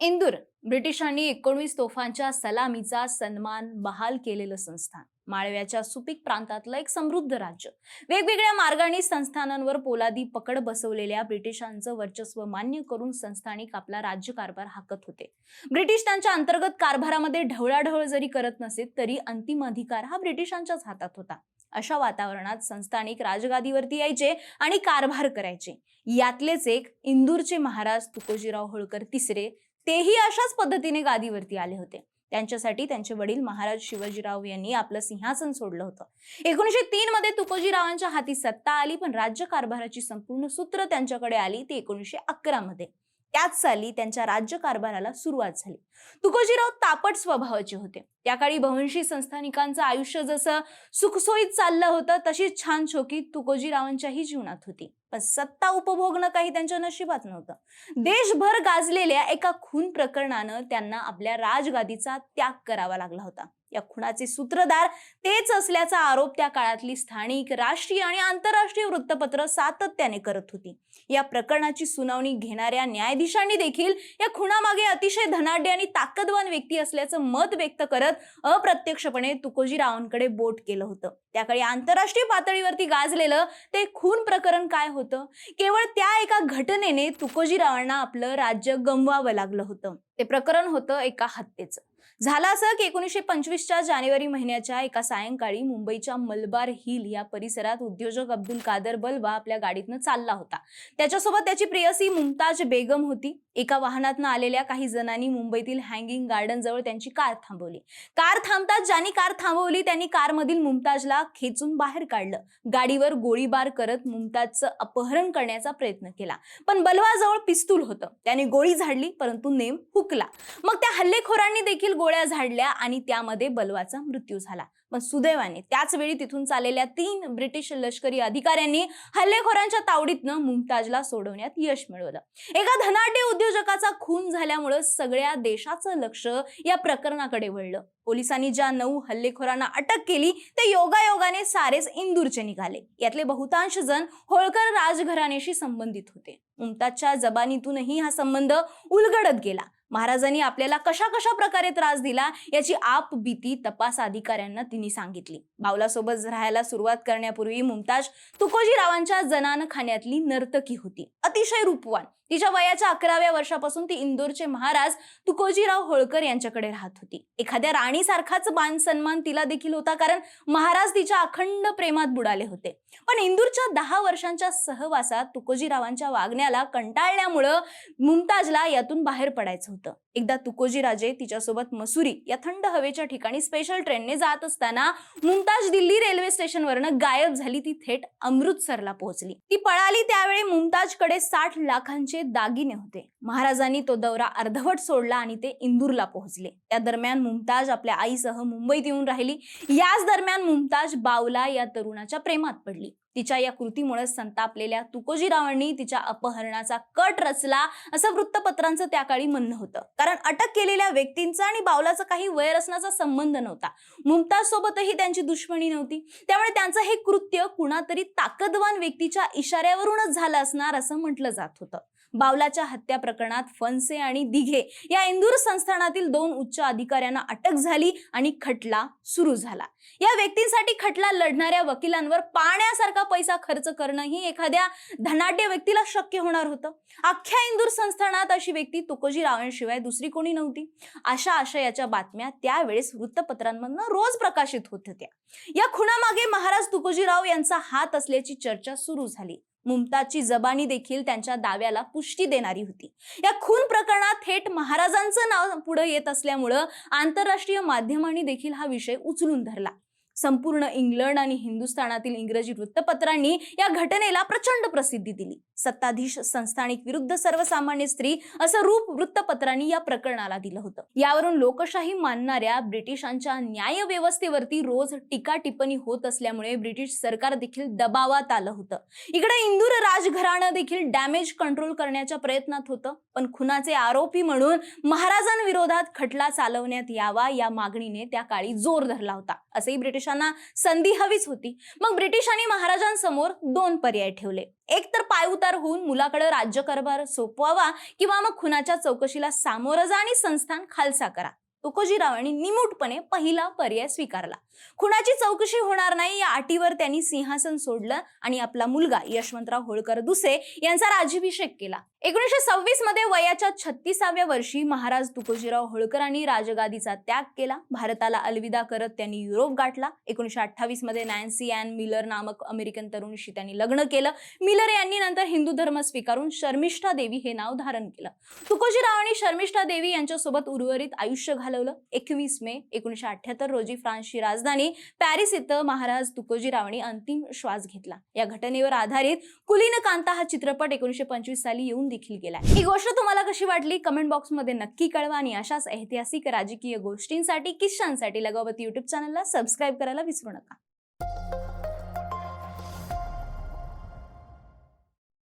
इंदूर ब्रिटिशांनी एकोणवीस तोफांच्या सलामीचा सन्मान बहाल केलेलं संस्थान. माळव्याच्या सुपीक प्रांतातलं एक समृद्ध राज्य. वेगवेगळ्या मार्गाने संस्थानांवर पोलादी पकड बसवलेल्या ब्रिटिशांचं वर्चस्व मान्य करून संस्थानिक आपला राज्यकारभार हाकत होते. ब्रिटिश त्यांच्या अंतर्गत कारभारामध्ये ढवळाढवळ जरी करत नसेत तरी अंतिम अधिकार हा ब्रिटिशांच्याच हातात होता. अशा वातावरणात संस्थानिक राजगादीवरती यायचे आणि कारभार करायचे. यातलेच एक इंदूरचे महाराज तुकोजीराव होळकर तिसरे तेही अशाच पद्धतीने गादीवरती आले होते. त्यांच्यासाठी त्यांचे वडील महाराज शिवाजीराव यांनी आपलं सिंहासन सोडलं होतं. एकोणीशे तीन मध्ये तुकोजीरावांच्या हाती सत्ता आली पण राज्य कारभाराची संपूर्ण सूत्र त्यांच्याकडे आली ती एकोणीशे अकरा मध्ये. त्याच साली त्यांच्या राज्य कारभाराला सुरुवात झाली. तुकोजीराव तापट स्वभावाचे होते. त्या काळी भवंशी संस्थानिकांचं आयुष्य जसं सुखसोयीत चाललं होतं तशीच छान छोकी तुकोजीरावांच्याही जीवनात होती. पण सत्ता उपभोगणं काही त्यांच्या नशिबात नव्हतं. देशभर गाजलेल्या एका खून प्रकरणानं त्यांना आपल्या राजगादीचा त्याग करावा लागला होता. या खुणाचे सूत्रधार तेच असल्याचा आरोप त्या काळातली स्थानिक राष्ट्रीय आणि आंतरराष्ट्रीय वृत्तपत्र सातत्याने करत होती. या प्रकरणाची सुनावणी घेणाऱ्या न्यायाधीशांनी देखील या खुणामागे अतिशय धनाढ्य आणि ताकदवान व्यक्ती असल्याचं मत व्यक्त करत अप्रत्यक्षपणे तुकोजीरावांकडे बोट केलं होतं. त्याकडे आंतरराष्ट्रीय पातळीवरती गाजलेलं ते खून प्रकरण काय होतं? केवळ त्या एका घटनेने तुकोजीरावांना आपलं राज्य गमवावं लागलं होतं. ते प्रकरण होतं एका हत्येचं. झालं असं की एकोणीसशे पंचवीसच्या जानेवारी महिन्याच्या एका सायंकाळी मुंबईच्या मलबार हिल या परिसरात उद्योजक अब्दुल कादर बल्बा आपल्या गाडीतनं चालला होता. त्याच्यासोबत त्याची प्रेयसी मुमताज बेगम होती. एका वाहनातनं आलेल्या काही जणांनी मुंबईतील हँगिंग गार्डन जवळ त्यांची कार थांबवली. कार थांबताच ज्यांनी कार थांबवली त्यांनी कारमधील मुमताजला खेचून बाहेर काढलं. गाडीवर गोळीबार करत मुमताजचं अपहरण करण्याचा प्रयत्न केला. पण बलवाजवळ पिस्तूल होतं. त्याने गोळी झाडली परंतु नेम हुकला. मग त्या हल्लेखोरांनी देखील गोळ्या झाडल्या आणि त्यामध्ये बलवाचा मृत्यू झाला. पण सुदैवाने त्याच वेळी तिथून चाललेल्या तीन ब्रिटिश लष्करी अधिकाऱ्यांनी हल्लेखोरांच्या तावडीतनं मुमताजला सोडवण्यात यश मिळवलं. एका धनाढ्य उद्योजकाचा खून झाल्यामुळं सगळ्या देशाचं लक्ष या प्रकरणाकडे वळलं. पोलिसांनी ज्या नऊ हल्लेखोरांना अटक केली ते योगायोगाने सारेच इंदूरचे निघाले. यातले बहुतांश जण होळकर राजघराण्याशी संबंधित होते. मुमताजच्या जबानीतूनही हा संबंध उलगडत गेला. महाराजांनी आपल्याला कशा कशा प्रकारे त्रास दिला याची आप भीती तपास अधिकाऱ्यांना तिने सांगितली. बावलासोबत राहायला सुरुवात करण्यापूर्वी मुमताज तुकोजीरावांच्या जनानखान्यातली नर्तकी होती. अतिशय रूपवान. तिच्या वयाच्या अकराव्या वर्षापासून ती इंदोरचे महाराज तुकोजीराव होळकर यांच्याकडे राहत होती. एखाद्या राणीसारखाच मान सन्मान तिला देखील होता कारण महाराज तिच्या अखंड प्रेमात बुडाले होते. पण इंदूरच्या दहा वर्षांच्या सहवासात तुकोजीरावांच्या वागण्याला कंटाळल्यामुळं मुमताजला यातून बाहेर पडायचं होतं. एकदा तुकोजीराजे तिच्यासोबत मसुरी या थंड हवेच्या ठिकाणी स्पेशल ट्रेनने जात असताना मुमताज दिल्ली रेल्वे स्टेशनवरनं गायब झाली ती थेट अमृतसरला पोहोचली. ती पळाली त्यावेळी मुमताजकडे साठ लाखांचे दागिने होते. महाराजांनी तो दौरा अर्धवट सोडला आणि ते इंदूरला पोहोचले. त्या दरम्यान मुमताज आपल्या आईसह मुंबईत येऊन राहिली. याच दरम्यान मुमताज बावला या तरुणाच्या प्रेमात पडली. तिच्या या कृतीमुळे संतापलेल्या तुकोजीरावांनी तिच्या अपहरणाचा कट रचला असं वृत्तपत्रांचं त्या काळी म्हणणं होतं. कारण अटक केलेल्या व्यक्तींचा आणि बावलाचा काही वैर असण्याचा संबंध नव्हता. मुमताज सोबतही त्यांची दुश्मनी नव्हती. त्यामुळे त्यांचं हे कृत्य कुणातरी ताकदवान व्यक्तीच्या इशाऱ्यावरूनच झालं असणार असं म्हटलं जात होतं. बावलाच्या हत्या प्रकरणात फनसे आणि दिघे या इंदूर संस्थानातील दोन उच्च अधिकाऱ्यांना अटक झाली आणि खटला सुरू झाला. या व्यक्तींसाठी खटला लढणाऱ्या वकिलांवर पाण्यासारखा पैसा खर्च करणं ही एखाद्या धनाढ्य व्यक्तीला शक्य होणार होतं. अख्ख्या इंदूर संस्थानात अशी व्यक्ती तुकोजी रावांशिवाय दुसरी कोणी नव्हती. अशा आशयाच्या बातम्या त्यावेळेस वृत्तपत्रांमधनं रोज प्रकाशित होत होत्या. या खुनामागे महाराज तुकोजीराव यांचा हात असल्याची चर्चा सुरू झाली. मुमताजची जबानी देखील त्यांच्या दाव्याला पुष्टी देणारी होती. या खून प्रकरणात थेट महाराजांचं नाव पुढे येत असल्यामुळं आंतरराष्ट्रीय माध्यमांनी देखील हा विषय उचलून धरला. संपूर्ण इंग्लंड आणि हिंदुस्थानातील इंग्रजी वृत्तपत्रांनी या घटनेला प्रचंड प्रसिद्धी दिली. सत्ताधीश संस्थानिक विरुद्ध सर्वसामान्य स्त्री असं रूप वृत्तपत्रांनी या प्रकरणाला दिलं होतं. यावरून लोकशाही मानणाऱ्या ब्रिटिशांच्या न्याय व्यवस्थेवरती रोज टीका टिप्पणी होत असल्यामुळे ब्रिटिश सरकार देखील दबावात आलं होतं. इकडे इंदूर राजघराणं देखील डॅमेज कंट्रोल करण्याच्या प्रयत्नात होतं. पण खुनाचे आरोपी म्हणून महाराजांविरोधात खटला चालवण्यात यावा या मागणीने त्या काळी जोर धरला होता. असेही ब्रिटिश ब्रिटिशांना संधी हवीच होती. मग ब्रिटिशांनी महाराजांसमोर दोन पर्याय ठेवले. एक तर पायउतार होऊन मुलाकडे राज्यकारभार सोपवावा किंवा मग खुनाच्या चौकशीला सामोरं जा आणि संस्थान खालसा करा. तुकोजीरावांनी निमूटपणे पहिला पर्याय स्वीकारला. खुनाची चौकशी होणार नाही. या अटीवर त्यांनी सिंहासन सोडलं आणि आपला मुलगा यशवंतराव होळकर दुसरे यांचा राज्याभिषेक केला. एकोणीसशे सव्वीसमध्ये वयाच्या छत्तीसाव्या वर्षी महाराज तुकोजीराव होळकरांनी राजगादीचा त्याग केला. भारताला अलविदा करत त्यांनी युरोप गाठला. एकोणीसशे अठ्ठावीसमध्ये नॅन्सी अँन मिलर नामक अमेरिकन तरुणीशी त्यांनी लग्न केलं. मिलर यांनी नंतर हिंदू धर्म स्वीकारून शर्मिष्ठा देवी हे नाव धारण केलं. तुकोजीरावांनी शर्मिष्ठा देवी यांच्यासोबत उर्वरित आयुष्य घालवलं. एकवीस मे एकोणीसशे अठ्याहत्तर रोजी फ्रान्सची राजधानी पॅरिस इथं महाराज तुकोजीरावांनी अंतिम श्वास घेतला. या घटनेवर आधारित कुलीन कांता हा चित्रपट एकोणीशे पंचवीस साली येऊन देखील गेलाय ही गोष्ट तुम्हाला कशी वाटली? कमेंट बॉक्समध्ये नक्की कळवा आणि अशाच ऐतिहासिक राजकीय गोष्टींसाठी किस्सांसाठी लगावती युट्यूब चॅनलला सबस्क्राईब करायला विसरू नका.